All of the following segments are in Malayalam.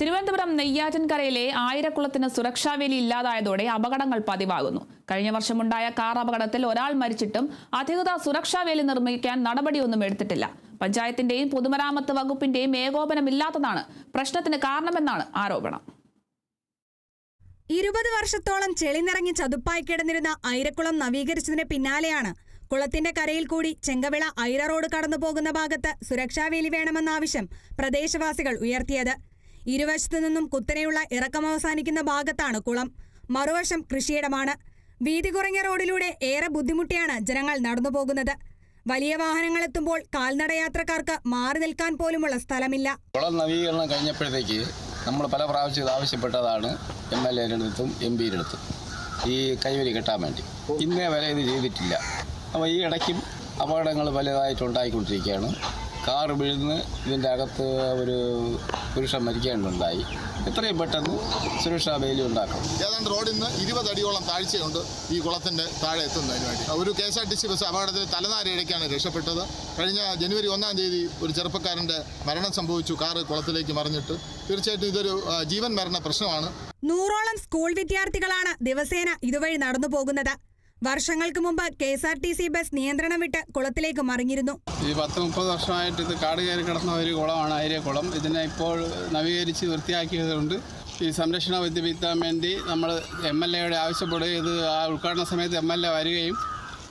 തിരുവനന്തപുരം നെയ്യാറ്റിൻകരയിലെ ആയിരക്കുളത്തിന് സുരക്ഷാവേലി ഇല്ലാതായതോടെ അപകടങ്ങൾ പതിവാകുന്നു. കഴിഞ്ഞ വർഷമുണ്ടായ കാർ അപകടത്തിൽ ഒരാൾ മരിച്ചിട്ടും അധികൃതർ സുരക്ഷാവേലി നിർമ്മിക്കാൻ നടപടിയൊന്നും എടുത്തിട്ടില്ല. പഞ്ചായത്തിന്റെയും പൊതുമരാമത്ത് വകുപ്പിന്റെയും ഏകോപനമില്ലാത്തതാണ് പ്രശ്നത്തിന് കാരണമെന്നാണ് ആരോപണം. ഇരുപത് വർഷത്തോളം ചെളി നിറഞ്ഞ് ചതുപ്പായി കിടന്നിരുന്ന ഐരക്കുളം നവീകരിച്ചതിന് പിന്നാലെയാണ് കുളത്തിന്റെ കരയിൽ കൂടി ചെങ്കവിള ഐര റോഡ് കടന്നു പോകുന്ന ഭാഗത്ത് സുരക്ഷാവേലി വേണമെന്ന ആവശ്യം പ്രദേശവാസികൾ ഉയർത്തിയത്. ഇരുവശത്തു നിന്നും കുത്തനെയുള്ള ഇറക്കം അവസാനിക്കുന്ന ഭാഗത്താണ് കുളം. മറുവശം കൃഷിയിടമാണ്. വീതി കുറഞ്ഞ റോഡിലൂടെ ഏറെ ബുദ്ധിമുട്ടിയാണ് ജനങ്ങൾ നടന്നു പോകുന്നത്. വലിയ വാഹനങ്ങൾ എത്തുമ്പോൾ കാൽനടയാത്രക്കാർക്ക് മാറി നിൽക്കാൻ പോലുമുള്ള സ്ഥലമില്ല. കുളം നവീകരണം കഴിഞ്ഞപ്പോഴത്തേക്ക് നമ്മൾ പല പ്രാവശ്യം ഇത് ആവശ്യപ്പെട്ടതാണ് എം എൽ എയുടെ അടുത്തും എം പിയുടെ അടുത്തും. ഈ കൈവരി കെട്ടാൻ വേണ്ടി. ഇന്നേ വരെ ഇത് ചെയ്തിട്ടില്ല. അപ്പോൾ ഈ ഇടയ്ക്കും അപകടങ്ങൾ വലുതായിട്ട് ഉണ്ടായിക്കൊണ്ടിരിക്കുകയാണ്. കാറ് വീഴുന്ന് ഇതിന്റെ അകത്ത് ഒരു പുരുഷൻ മരിക്കേണ്ടുണ്ടായി എത്രയും പെട്ടെന്ന് സുരക്ഷാ വേലി ഉണ്ടാക്കണം ഏതാണ്ട് റോഡിൽ നിന്ന് ഇരുപത് അടിയോളം താഴ്ചയുണ്ട് ഈ കുളത്തിന്റെ താഴെ എത്തുന്നതിന് വേണ്ടി ഒരു K S R T C bus അപകടത്തിൽ തലനാരിഴയ്ക്കാണ് രക്ഷപ്പെട്ടത്. കഴിഞ്ഞ ജനുവരി ഒന്നാം തീയതി ഒരു ചെറുപ്പക്കാരന്റെ മരണം സംഭവിച്ചു കാർ കുളത്തിലേക്ക് മറിഞ്ഞിട്ട്. തീർച്ചയായിട്ടും ഇതൊരു ജീവൻ മരണ പ്രശ്നമാണ്. നൂറോളം സ്കൂൾ വിദ്യാർത്ഥികളാണ് ദിവസേന ഇതുവഴി നടന്നു പോകുന്നത് വർഷങ്ങൾക്ക് മുമ്പ് K S R T C bus നിയന്ത്രണം വിട്ട് കുളത്തിലേക്ക് മറിഞ്ഞിരുന്നു. ഈ പത്ത് മുപ്പത് വർഷമായിട്ട് ഇത് കാട് കയറി കിടന്ന ഒരു കുളമാണ് അരിയക്കുളം ഇതിനെ ഇപ്പോൾ നവീകരിച്ച് വൃത്തിയാക്കിയതുകൊണ്ട് ഈ സംരക്ഷണ വിദ്യ വേണ്ടി നമ്മൾ എം എൽ എയുടെ ആവശ്യപ്പെടുകയും ഇത് ആ ഉദ്ഘാടന സമയത്ത് എം എൽ എ വരികയും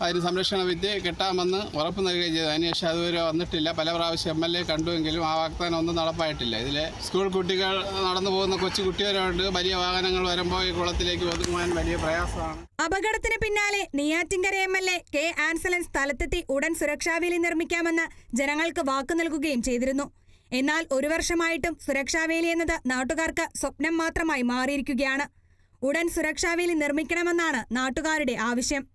അതിന് സംരക്ഷണ വിദ്യ കിട്ടാമെന്ന് ഉറപ്പ് നൽകുകയും ചെയ്തു. അതിനുശേഷം അതുവരെ വന്നിട്ടില്ല. പല പ്രാവശ്യം എം എൽ എ കണ്ടുവെങ്കിലും ആ വാഗ്ദാനം ഒന്നും നടപ്പായിട്ടില്ല. ഇതിലെ സ്കൂൾ കുട്ടികൾ നടന്നു പോകുന്ന കൊച്ചു കുട്ടികളുണ്ട്. വലിയ വാഹനങ്ങൾ വരുമ്പോൾ ഈ കുളത്തിലേക്ക് ഒതുങ്ങുവാൻ വലിയ പ്രയാസമാണ്. അപകടത്തിന് പിന്നാലെ Neyyattinkara M L A K Ansalan സ്ഥലത്തെത്തി ഉടൻ സുരക്ഷാവേലി നിർമ്മിക്കാമെന്ന് ജനങ്ങൾക്ക് വാക്കു നൽകുകയും ചെയ്തിരുന്നു. എന്നാൽ ഒരു വർഷമായിട്ടും സുരക്ഷാവേലി എന്നത് നാട്ടുകാർക്ക് സ്വപ്നം മാത്രമായി മാറിയിരിക്കുകയാണ്. ഉടൻ സുരക്ഷാവേലി നിർമ്മിക്കണമെന്നാണ് നാട്ടുകാരുടെ ആവശ്യം.